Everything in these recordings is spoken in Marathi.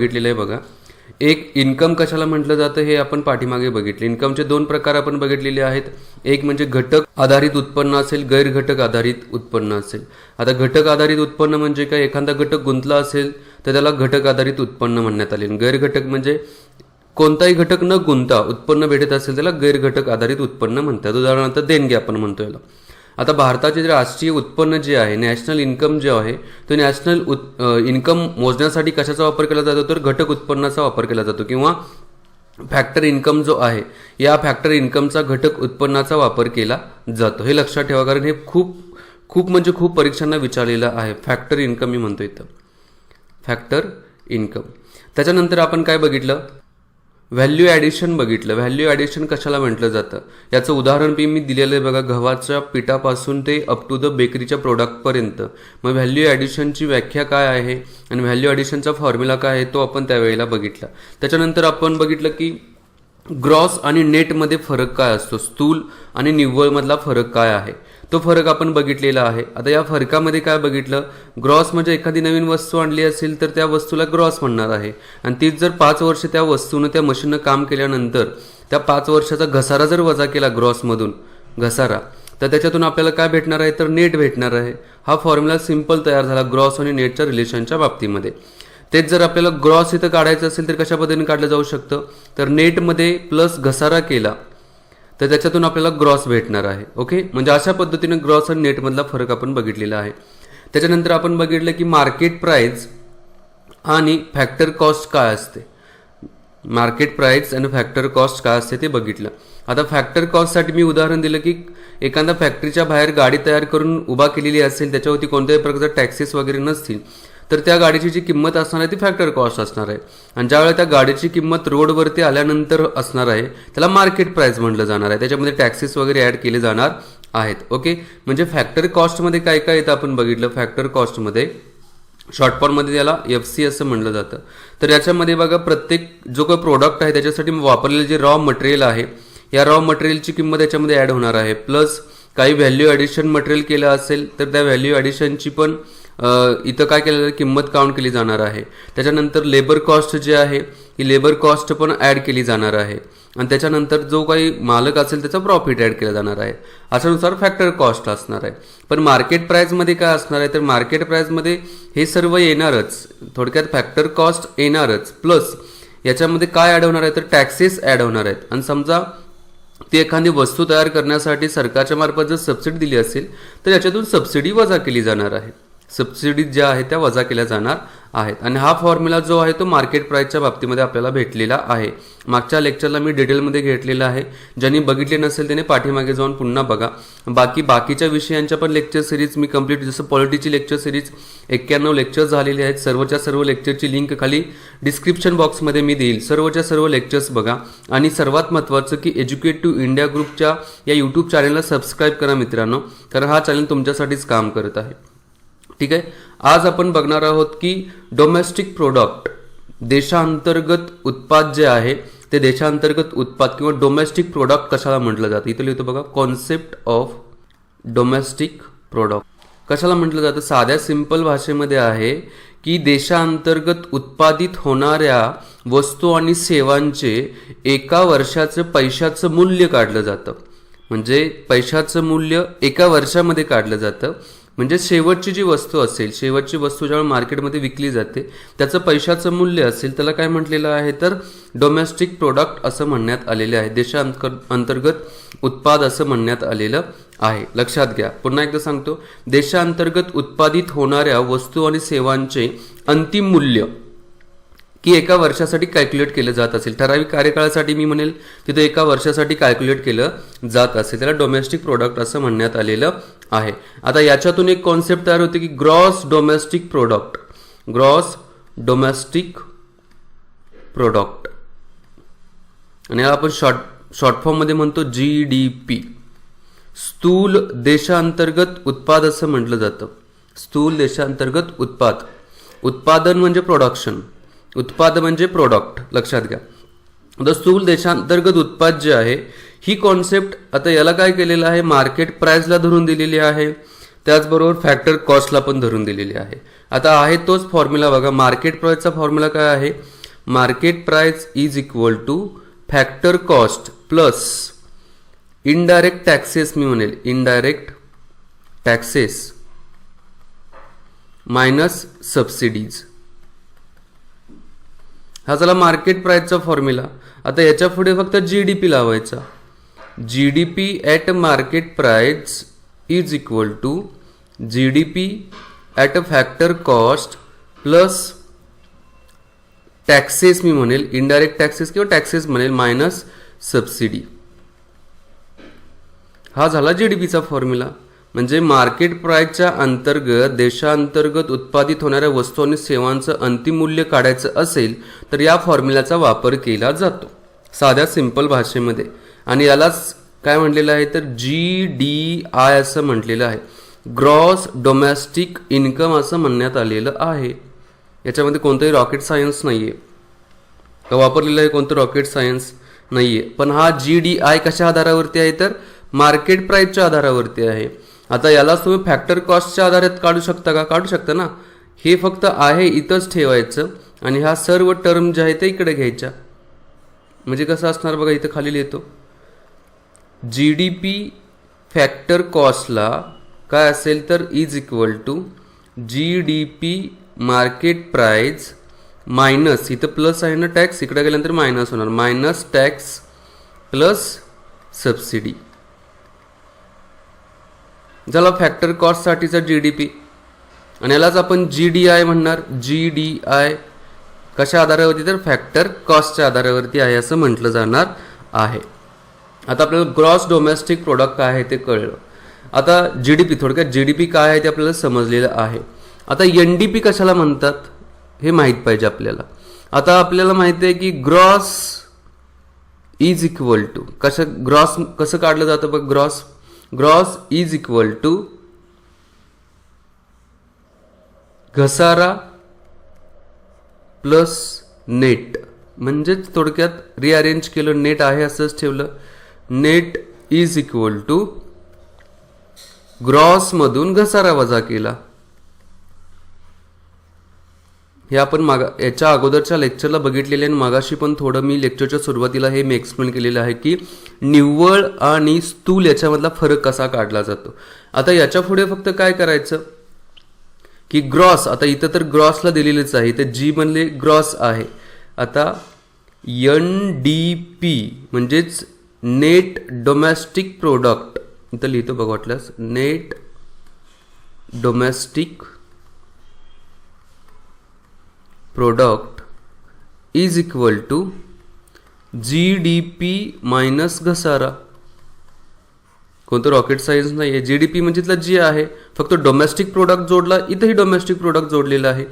बघितलेलं आहे बघा. एक इन्कम कशाला म्हटलं जातं हे आपण पाठीमागे बघितले. इन्कमचे दोन प्रकार आपण बघितलेले आहेत. एक म्हणजे घटक आधारित उत्पन्न असेल गैर घटक आधारित उत्पन्न असेल. आता घटक आधारित उत्पन्न म्हणजे काय? एखादा घटक गुंतला असेल तर त्याला घटक आधारित उत्पन्न म्हणण्यात आले. गैर घटक म्हणजे कोणताही घटक न गुंता उत्पन्न भेटत असेल त्याला गैर घटक आधारित उत्पन्न म्हणतात. उदाहरणार्थ देणगी आपण म्हणतो याला. आता भारताचे जे राष्ट्रीय उत्पन्न जे आहे नॅशनल इन्कम जे आहे तो नॅशनल उत् इन्कम मोजण्यासाठी कशाचा वापर केला जातो? तर घटक उत्पन्नाचा वापर केला जातो. किंवा फॅक्टर इन्कम जो आहे या फॅक्टर इन्कमचा घटक उत्पन्नाचा वापर केला जातो. हे लक्षात ठेवा कारण हे खूप खूप म्हणजे खूप परीक्षांना विचारलेलं आहे. फॅक्टर इन्कम मी म्हणतो इथं. फॅक्टर इन्कम त्याच्यानंतर आपण काय बघितलं? व्हॅल्यू ॲडिशन बघितलं. व्हॅल्यू ॲडिशन कशाला म्हटलं जातं? याचं उदाहरण बी मी दिलेलं आहे बघा गव्हाच्या पिठापासून ते अप टू द बेकरीच्या प्रोडक्टपर्यंत मग व्हॅल्यू ॲडिशनची व्याख्या काय आहे? आणि व्हॅल्यू ॲडिशनचा फॉर्म्युला काय आहे? तो आपण त्यावेळेला बघितला. त्याच्यानंतर आपण बघितलं की ग्रॉस आणि नेटमध्ये फरक काय असतो? स्थूल आणि निव्वळमधला फरक काय आहे? तो फरक आपण बघितलेला आहे. आता या फरकामध्ये काय बघितलं? ग्रॉस म्हणजे एखादी नवीन वस्तू आणली असेल तर त्या वस्तूला ग्रॉस म्हणणार आहे. आणि तीच जर पाच वर्ष त्या वस्तूनं त्या मशीननं काम केल्यानंतर त्या पाच वर्षाचा घसारा जर वजा केला ग्रॉसमधून घसारा तर त्याच्यातून आपल्याला काय भेटणार आहे? तर नेट भेटणार आहे. हा फॉर्म्युला सिंपल तयार झाला ग्रॉस आणि नेटच्या रिलेशनच्या बाबतीमध्ये. तेच जर आपल्याला ग्रॉस इथं काढायचं असेल तर कशा पद्धतीने काढलं जाऊ शकतं? तर नेटमध्ये प्लस घसारा केला तर त्याच्यातून आपल्याला ग्रॉस भेटणार आहे. ओके म्हणजे अशा पद्धतीने ग्रॉस आणि नेटमधला फरक आपण बघितलेला आहे. त्याच्यानंतर आपण बघितलं की मार्केट प्राईज आणि फॅक्टर कॉस्ट काय असते? मार्केट प्राईस आणि फॅक्टर कॉस्ट काय असते ते बघितलं. आता फॅक्टर कॉस्टसाठी मी उदाहरण दिलं की एखाद्या फॅक्टरीच्या बाहेर गाडी तयार करून उभा केलेली असेल त्याच्यावरती कोणत्याही प्रकारचा टॅक्सेस वगैरे नसतील तर त्या गाडीची जी किंमत असणार आहे ती फॅक्टर कॉस्ट असणार आहे. आणि ज्यावेळेला त्या गाडीची किंमत रोडवरती आल्यानंतर असणार आहे त्याला मार्केट प्राईस म्हटलं जाणार आहे. त्याच्यामध्ये टॅक्सेस वगैरे ॲड केले जाणार आहेत. ओके म्हणजे फॅक्टर कॉस्टमध्ये काय काय येतं आपण बघितलं? फॅक्टर कॉस्टमध्ये शॉर्ट फॉर्ममध्ये त्याला एफ सी असं म्हणलं जातं. तर याच्यामध्ये बघा प्रत्येक जो काही प्रोडक्ट आहे त्याच्यासाठी वापरलेलं जे रॉ मटेरियल आहे या रॉ मटेरियलची किंमत याच्यामध्ये ॲड होणार आहे. प्लस काही व्हॅल्यू ॲडिशन मटेरियल केलं असेल तर त्या व्हॅल्यू ॲडिशनची पण इथं काय केलेलं आहे? किंमत काउंट केली जाणार आहे. त्याच्यानंतर लेबर कॉस्ट जे आहे ही लेबर कॉस्ट पण ॲड केली जाणार आहे. आणि त्याच्यानंतर जो काही मालक असेल त्याचा प्रॉफिट ॲड केला जाणार आहे. अशानुसार फॅक्टर कॉस्ट असणार आहे. पण मार्केट प्राईजमध्ये काय असणार आहे? तर मार्केट प्राईजमध्ये हे सर्व येणारच. थोडक्यात फॅक्टर कॉस्ट येणारच. प्लस याच्यामध्ये काय ॲड होणार आहे? तर टॅक्सेस ॲड होणार आहेत. आणि समजा ती एखादी वस्तू तयार करण्यासाठी सरकारच्या मार्फत जर सबसिडी दिली असेल तर याच्यातून सबसिडी वजा केली जाणार आहे. सबसिडीज ज्या आहेत त्या वजा केल्या जाणार आहेत. आणि हा फॉर्म्युला जो आहे तो मार्केट प्राईसच्या बाबतीमध्ये आपल्याला भेटलेला आहे. मागच्या लेक्चरला मी डिटेलमध्ये घेतलेला आहे. ज्यांनी बघितले नसेल त्याने पाठीमागे जाऊन पुन्हा बघा. बाकी बाकीच्या विषयांच्या पण लेक्चर सिरीज मी कंप्लीट जसं पॉलिटीची लेक्चर सिरीज एक्क्याण्णव लेक्चर्स झालेले आहेत. सर्वच्या सर्व लेक्चरची लिंक खाली डिस्क्रिप्शन बॉक्समध्ये मी देईल. सर्वच्या सर्व लेक्चर्स बघा. आणि सर्वात महत्त्वाचं की एज्युकेट टू इंडिया ग्रुपच्या या यूट्यूब चॅनलला सबस्क्राईब करा मित्रांनो. कारण हा चॅनल तुमच्यासाठीच काम करत आहे. ठीक आहे? आज आपण बघणार आहोत की डोमेस्टिक प्रोडक्ट देशांतर्गत उत्पाद जे आहे ते देशांतर्गत उत्पाद किंवा डोमेस्टिक प्रोडक्ट कशाला म्हटलं जातं? इथं लिहितो बघा कॉन्सेप्ट ऑफ डोमेस्टिक प्रोडक्ट कशाला म्हटलं जातं? साध्या सिंपल भाषेमध्ये आहे की देशांतर्गत उत्पादित होणाऱ्या वस्तू आणि सेवांचे एका वर्षाचं पैशाचं मूल्य काढलं जातं. म्हणजे पैशाचं मूल्य एका वर्षामध्ये काढलं जातं. म्हणजे शेवटची जी वस्तू असेल शेवटची वस्तू ज्यावेळी मार्केटमध्ये विकली जाते त्याचं पैशाचं मूल्य असेल त्याला काय म्हटलेलं आहे तर डोमेस्टिक प्रोडक्ट असं म्हणण्यात आलेले आहे. देशांतर अंतर्गत उत्पाद असं म्हणण्यात आलेलं आहे. लक्षात घ्या. पुन्हा एकदा सांगतो. देशांतर्गत उत्पादित होणाऱ्या वस्तू आणि सेवांचे अंतिम मूल्य की एका वर्षासाठी कॅल्क्युलेट केलं जात असेल. ठराविक कार्यकाळासाठी मी म्हणेल तिथं एका वर्षासाठी कॅल्क्युलेट केलं जात असेल. त्याला डोमेस्टिक प्रोडक्ट असं म्हणण्यात आलेलं आहे. आता याच्यातून एक कॉन्सेप्ट तयार होते की gross domestic product gross domestic product आणि याला आपण शॉर्ट शॉर्ट फॉर्ममध्ये म्हणतो जी डी पी स्थूल देशांतर्गत उत्पाद असं म्हटलं जातं. स्थूल देशांतर्गत उत्पाद. उत्पादन म्हणजे प्रोडक्शन उत्पाद म्हणजे प्रोडक्ट लक्षात घ्या. आता स्थूल देशांतर्गत उत्पाद जे आहे ही कॉन्सेप्ट आता याला काय केलेलं आहे? मार्केट प्राईजला धरून दिलेली आहे. त्याचबरोबर फॅक्टर कॉस्टला पण धरून दिलेली आहे. आता आहे तोच फॉर्म्युला बघा. मार्केट प्राईजचा फॉर्म्युला काय आहे? Market price is equal to factor cost plus indirect taxes मी म्हणेल. इनडायरेक्ट टॅक्सेस मायनस सबसिडीज हा झाला मार्केट प्राईजचा फॉर्म्युला आता याच्यापुढे फक्त जी डी पी लावायचा. G D P at market price is equal to G D P at a factor cost plus taxes मी म्हणेल इनडायरेक्ट टॅक्सेस किंवा टॅक्सेस म्हणेल मायनस सबसिडी हा झाला जी डी पीचा फॉर्म्युला म्हणजे मार्केट प्राईजच्या अंतर्गत देशांतर्गत उत्पादित होणाऱ्या वस्तू आणि सेवांचं अंतिम मूल्य काढायचं असेल तर या फॉर्म्युल्याचा वापर केला जातो. साध्या सिंपल भाषेमध्ये. आणि यालाच काय म्हटलेलं आहे तर जी डी आय असं म्हटलेलं आहे. ग्रॉस डोमेस्टिक इन्कम असं म्हणण्यात आलेलं आहे. याच्यामध्ये कोणतंही रॉकेट सायन्स नाही आहे का वापरलेलं आहे कोणतं रॉकेट सायन्स नाही आहे पण हा जी डी आय कशा आधारावरती आहे तर? मार्केट प्राईसच्या आधारावरती आहे. आता यालाच तुम्ही फॅक्टर कॉस्टच्या आधारात काढू शकता का? काढू शकता ना. हे फक्त आहे इथंच ठेवायचं. आणि ह्या सर्व टर्म ज्या आहेत ते इकडे घ्यायच्या. म्हणजे कसं असणार बघा इथं खाली लिहितो. जी डी पी फॅक्टर कॉस्टला काय असेल तर is equal to G D P market price minus इथं प्लस आहे ना टॅक्स इकडे गेल्यानंतर मायनस होणार. मायनस टॅक्स प्लस सबसिडी झाला फॅक्टर कॉस्टसाठीचा जी डी पी आणि यालाच आपण जी डी आय म्हणणार. जी डी आय कशा आधारावरती तर फॅक्टर कॉस्टच्या आधारावरती आहे असं म्हटलं जाणार आहे. आता आपल्याला ग्रॉस डोमेस्टिक प्रोडक्ट काय आहे ते कळलं. आता जी डी पी थोडक्यात जी डी पी काय आहे ते आपल्याला समजलेलं आहे. आता एन डी पी कशाला म्हणतात हे माहीत पाहिजे आपल्याला. आता आपल्याला माहिती आहे की ग्रॉस इज इक्वल टू कसं ग्रॉस कसं काढलं जातं बघ gross gross is equal to घसारा प्लस नेट म्हणजेच थोडक्यात रिअरेंज केलं नेट आहे असंच ठेवलं. नेट इज इक्वल टू ग्रॉसमधून घसारा वजा केला. हे आपण मागा याच्या अगोदरच्या लेक्चरला बघितलेले आणि मागाशी पण थोडं मी लेक्चरच्या सुरुवातीला हे मी एक्सप्लेन केलेलं आहे की निव्वळ आणि स्थूल याच्यामधला फरक कसा काढला जातो. आता याच्यापुढे फक्त काय करायचं? की ग्रॉस आता इथं तर ग्रॉसला दिलेलेच आहे इथं जी म्हणले ग्रॉस आहे. आता एन डी पी म्हणजेच नेट डोमेस्टिक प्रोडक्ट. इथं लिहितो बघ वाटल्यास. Net domestic product is equal to G D P minus घसारा. कोणतं रॉकेट सायन्स नाही आहे जी डी पी म्हणजे जी आहे. फक्त डोमेस्टिक प्रोडक्ट जोडला इथंही डोमेस्टिक प्रोडक्ट जोडलेलं आहे.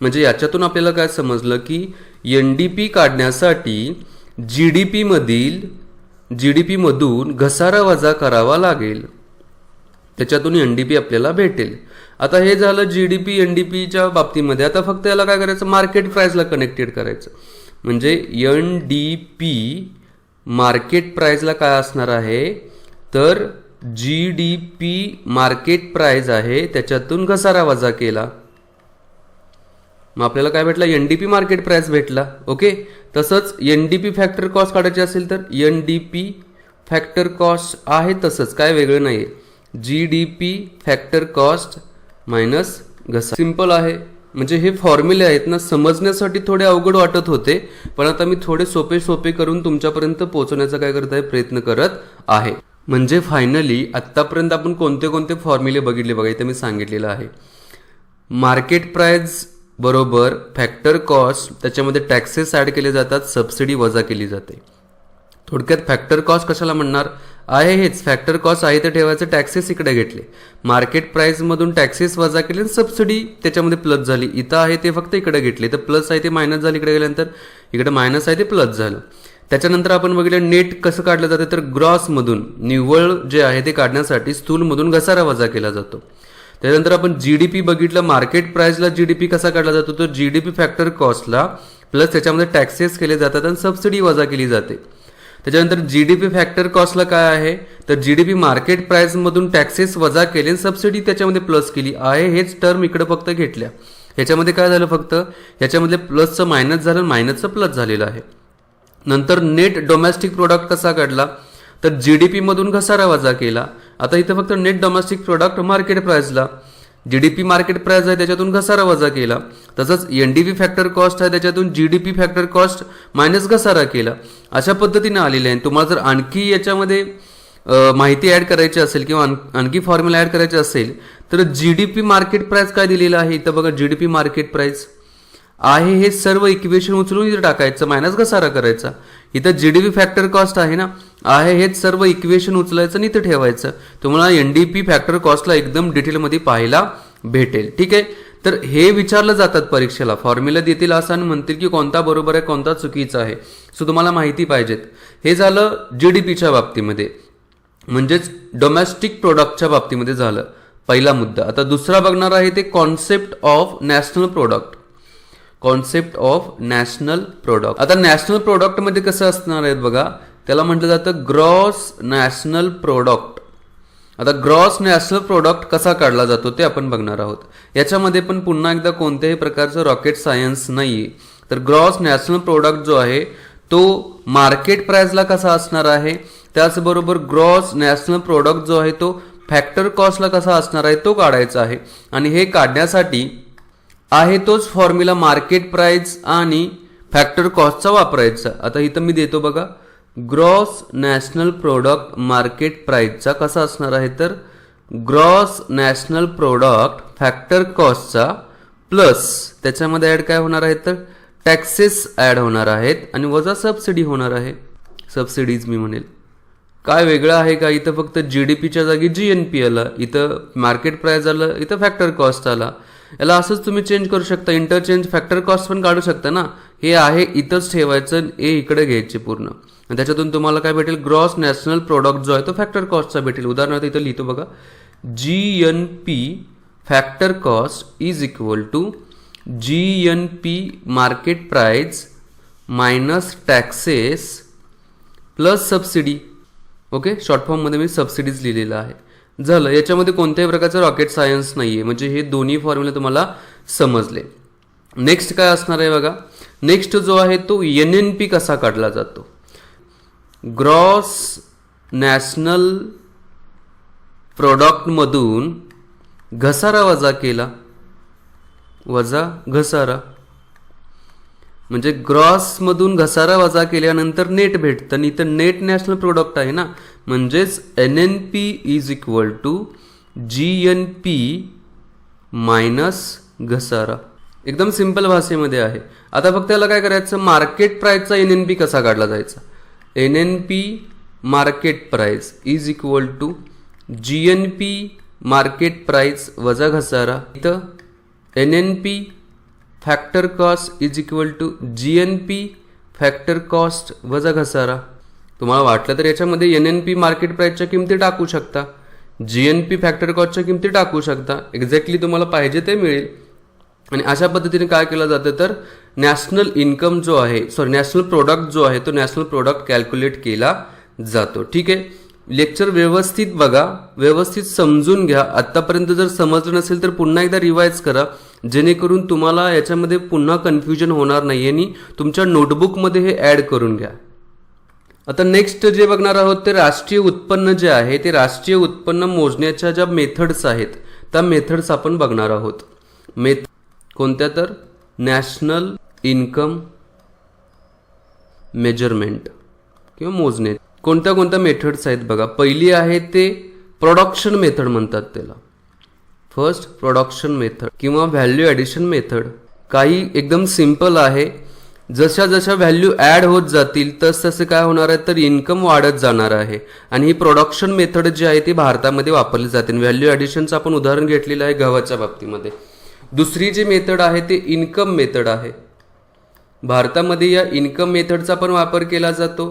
म्हणजे याच्यातून आपल्याला काय समजलं की एन डी पी काढण्यासाठी जी डी पीमधील जी डी पीमधून घसारा वजा करावा लागेल. त्याच्यातून एन डी पी आपल्याला भेटेल. आता हे झालं G D P N D पीच्या बाबतीमध्ये. आता फक्त याला काय करायचं? मार्केट प्राईजला कनेक्टेड करायचं. म्हणजे एन डी पी मार्केट प्राईजला काय असणार आहे? तर G D P market price आहे त्याच्यातून घसारा वजा केला. मग आपल्याला काय भेटला? N D P market price भेटला. ओके तसंच N D P factor cost काढायची असेल तर N D P factor cost आहे तसंच. काय वेगळं नाही आहे G D P factor cost minus घसा. सिंपल आहे. म्हणजे हे फॉर्म्युले आहेत ना समजण्यासाठी थोडे अवघड वाटत होते. पण आता मी थोडे सोपे सोपे करून तुमच्यापर्यंत पोहोचवण्याचा काय करत आहे प्रयत्न करत आहे. म्हणजे फायनली आत्तापर्यंत आपण कोणते कोणते फॉर्म्युले बघितले बघा इथे मी सांगितलेलं आहे. मार्केट प्राईज बरोबर फॅक्टर कॉस्ट त्याच्यामध्ये टॅक्सेस ॲड केले जातात सबसिडी वजा केली जाते. थोडक्यात फॅक्टर कॉस्ट कशाला म्हणणार? आहे हेच फॅक्टर कॉस्ट आहे ते ठेवायचं टॅक्सेस इकडे घेतले. मार्केट प्राईसमधून टॅक्सेस वजा केले आणि सबसिडी त्याच्यामध्ये प्लस झाली. इथं आहे ते फक्त इकडे घेतले. तर प्लस आहे ते मायनस झाले इकडे गेल्यानंतर. इकडे मायनस आहे ते प्लस झालं. त्याच्यानंतर आपण बघितलं नेट कसं काढलं जातं? तर ग्रॉसमधून निव्वळ जे आहे ते काढण्यासाठी स्थूलमधून घसारा वजा केला जातो. त्यानंतर आपण जी डी पी बघितलं मार्केट प्राईजला जी डी पी कसा काढला जातो तर जी डी पी फॅक्टर कॉस्टला प्लस त्याच्यामध्ये टॅक्सेस केले जातात आणि सबसिडी वजा केली जाते. त्याच्यानंतर जी डी पी फॅक्टर कॉस्टला काय आहे? तर जी डी पी मार्केट प्राईजमधून टॅक्सेस वजा केले आणि सबसिडी त्याच्यामध्ये प्लस केली. आहे हेच टर्म इकडं फक्त घेतल्या. ह्याच्यामध्ये काय झालं फक्त? ह्याच्यामध्ये प्लसचं मायनस झालं मायनसचं प्लस झालेलं आहे. नंतर नेट डोमेस्टिक प्रोडक्ट कसा काढला? तर जी डी पीमधून घसारा वजा केला. आता इथं फक्त net domestic product market प्राईजला G D P market price आहे त्याच्यातून घसारा वजा केला. तसंच N D P factor cost आहे त्याच्यातून G D P factor cost minus घसारा केला. अशा पद्धतीने आलेले आहे. तुम्हाला जर आणखी याच्यामध्ये माहिती ॲड करायची असेल किंवा आणखी फॉर्म्युला ॲड करायची असेल तर G D P market price काय दिलेलं आहे? इथं बघा G D P market price आहे हे सर्व इक्वेशन उचलून इथं टाकायचं मायनस घसारा करायचा. इथं G D P factor cost आहे ना आहे हेच सर्व इक्वेशन उचलायचं आणि इथं ठेवायचं. तुम्हाला एन डी पी फॅक्टर कॉस्टला एकदम डिटेलमध्ये पाहायला भेटेल. ठीक आहे? तर हे विचारलं जातात परीक्षेला. फॉर्म्युला देतील असं आणि म्हणतील की कोणता बरोबर आहे कोणता चुकीचा आहे. सो तुम्हाला माहिती पाहिजेत. हे झालं जी डी पीच्या बाबतीमध्ये. म्हणजेच डोमेस्टिक प्रोडक्टच्या बाबतीमध्ये झालं. पहिला मुद्दा. आता दुसरा बघणार आहे ते concept of national product concept of national product आता नॅशनल प्रोडक्टमध्ये कसं असणार आहे बघा? त्याला म्हटलं जातं ग्रॉस नॅशनल प्रोडक्ट. आता ग्रॉस नॅशनल प्रोडक्ट कसा काढला जातो ते आपण बघणार आहोत. याच्यामध्ये पण पुन्हा एकदा कोणत्याही प्रकारचं रॉकेट सायन्स नाही तर ग्रॉस नॅशनल प्रोडक्ट जो आहे तो मार्केट प्राइसला कसा असणार आहे? त्याचबरोबर ग्रॉस नॅशनल प्रोडक्ट जो आहे तो फॅक्टर कॉस्टला कसा असणार आहे तो काढायचा आहे. आणि हे काढण्यासाठी आहे तोच फॉर्म्युला मार्केट प्राइस आणि फॅक्टर कॉस्टचा वापरायचा. आता इथं मी देतो बघा. ग्रॉस नॅशनल प्रोडक्ट मार्केट प्राईजचा कसा असणार आहे तर? ग्रॉस नॅशनल प्रोडक्ट फॅक्टर कॉस्टचा प्लस त्याच्यामध्ये ॲड काय होणार आहे तर? टॅक्सेस ॲड होणार आहेत आणि वजा सबसिडी होणार आहे. सबसिडीज मी म्हणेल. काय वेगळं आहे का? इथं फक्त जी डी पीच्या जागी जी एन पी आला. इथं मार्केट प्राईज आलं इथं फॅक्टर कॉस्ट आला. याला असंच तुम्ही चेंज करू शकता. इंटरचेंज फॅक्टर कॉस्ट पण काढू शकता ना. हे आहे इथंच ठेवायचं हे इकडे घ्यायचे पूर्ण. आणि त्याच्यातून तुम्हाला काय भेटेल? ग्रॉस नॅशनल प्रोडक्ट जो आहे तो फॅक्टर कॉस्टचा भेटेल. उदाहरणार्थ इथं लिहितो बघा. G N P factor cost is equal to G N P market price minus taxes plus subsidy okay short फॉर्ममध्ये मी सबसिडीज लिहिलेलं आहे. झालं. याच्यामध्ये कोणत्याही प्रकारचं रॉकेट सायन्स नाही आहे म्हणजे हे दोन्ही फॉर्म्युले तुम्हाला समजले. नेक्स्ट काय असणार आहे बघा. नेक्स्ट जो आहे तो एन एन पी कसा काढला जातो? ग्रॉस नॅशनल प्रॉडक्टमधून घसारा वजा केला. वजा घसारा. म्हणजे ग्रॉसमधून घसारा वजा केल्यानंतर नेट भेटतं. आणि इथं नेट नॅशनल प्रोडक्ट आहे ना म्हणजेच N N P is equal to G N P minus घसारा. एकदम सिंपल भाषेमध्ये आहे. आता फक्त याला काय करायचं? मार्केट प्राईजचा एन एन पी कसा काढला जायचा? N N P market price is equal to G N P market price वजा घसारा. इथं N N P factor cost is equal to G N P factor cost वजा घसारा. तुम्हाला वाटलं तर याच्यामध्ये एन एन पी मार्केट प्राईसच्या किमती टाकू शकता. जी एन पी फॅक्टर कॉस्टच्या किमती टाकू शकता. एक्झॅक्टली तुम्हाला पाहिजे ते मिळेल. आणि अशा पद्धतीने काय केलं जातं तर नॅशनल इन्कम जो आहे सॉरी नॅशनल प्रोडक्ट जो आहे तो नॅशनल प्रोडक्ट कॅल्क्युलेट केला जातो. ठीक आहे? लेक्चर व्यवस्थित बघा. व्यवस्थित समजून घ्या. आत्तापर्यंत जर समजलं नसेल तर पुन्हा एकदा रिवाईज करा. जेणेकरून तुम्हाला याच्यामध्ये पुन्हा कन्फ्युजन होणार नाही आणि तुमच्या नोटबुकमध्ये हे ॲड करून घ्या. आता नेक्स्ट जे बघणार आहोत ते राष्ट्रीय उत्पन्न जे आहे ते राष्ट्रीय उत्पन्न मोजण्याच्या ज्या मेथड्स आहेत त्या मेथड्स आपण बघणार आहोत. मेथ कोणत्या तर? नॅशनल इन्कम मेजरमेंट किंवा मोजणे. कोणत्या कोणत्या मेथड्स आहेत बघा. पहिली आहे ते प्रोडक्शन मेथड म्हणतात त्याला. फर्स्ट प्रोडक्शन मेथड किंवा व्हॅल्यू ॲडिशन मेथड काही एकदम सिंपल आहे. जशा जशा व्हॅल्यू ॲड होत जातील तस तसे काय होणार आहे? तर इन्कम वाढत जाणार आहे. आणि ही प्रोडक्शन मेथड जी आहे ती भारतामध्ये वापरली जाते. व्हॅल्यू ॲडिशनचं आपण उदाहरण घेतलेलं आहे गव्हाच्या बाबतीमध्ये. दुसरी जी मेथड आहे ते इन्कम मेथड आहे. भारतामध्ये या इन्कम मेथडचा पण वापर केला जातो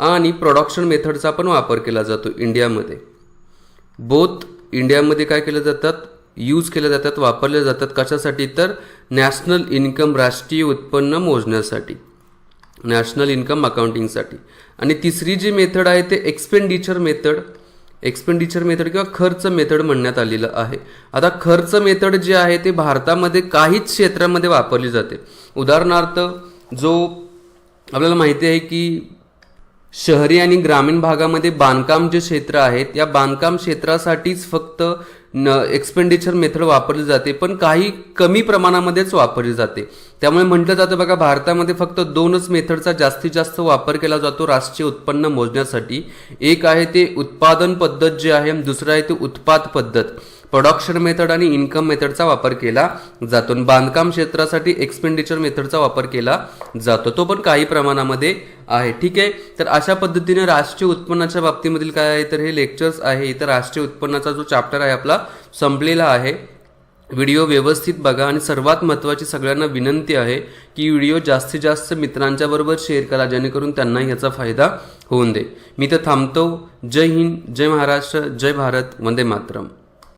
आणि प्रोडक्शन मेथडचा पण वापर केला जातो इंडियामध्ये. बोथ इंडियामध्ये काय केलं जातात? यूज केल्या जातात वापरल्या जातात. कशासाठी? तर नॅशनल इन्कम राष्ट्रीय उत्पन्न मोजण्यासाठी. नॅशनल इन्कम अकाउंटिंगसाठी. आणि तिसरी जी मेथड आहे ते एक्सपेंडिचर मेथड. एक्सपेंडिचर मेथड किंवा खर्च मेथड म्हणण्यात आलेलं आहे. आता खर्च मेथड जे आहे ते भारतामध्ये काहीच क्षेत्रामध्ये वापरली जाते. उदाहरणार्थ जो आपल्याला माहिती आहे की शहरी आणि ग्रामीण भागामध्ये बांधकाम जे क्षेत्र आहेत या बांधकाम क्षेत्रासाठीच फक्त न एक्सपेंडिचर मेथड वापरली जाते पण काही कमी प्रमाणामध्येच वापरली जाते. त्यामुळे म्हटलं जातं बघा भारतामध्ये फक्त दोनच मेथडचा जास्तीत जास्त वापर केला जातो राष्ट्रीय उत्पन्न मोजण्यासाठी. एक आहे ते उत्पादन पद्धत जे आहे दुसरं आहे ते उत्पाद पद्धत. प्रोडक्शन मेथड आणि इन्कम मेथडचा वापर केला जातो. आणि बांधकाम क्षेत्रासाठी एक्सपेंडिचर मेथडचा वापर केला जातो. तो पण काही प्रमाणामध्ये आहे. ठीक आहे? तर अशा पद्धतीने राष्ट्रीय उत्पन्नाच्या बाबतीमधील काय आहे तर हे लेक्चर्स आहे. इथं राष्ट्रीय उत्पन्नाचा जो चॅप्टर आहे आपला संपलेला आहे. व्हिडिओ व्यवस्थित बघा आणि सर्वात महत्त्वाची सगळ्यांना विनंती आहे की व्हिडिओ जास्तीत जास्त मित्रांच्या बरोबर शेअर करा जेणेकरून त्यांना याचा फायदा होऊन दे. मी तर थांबतो. जय हिंद जय महाराष्ट्र जय भारत वंदे मातरम.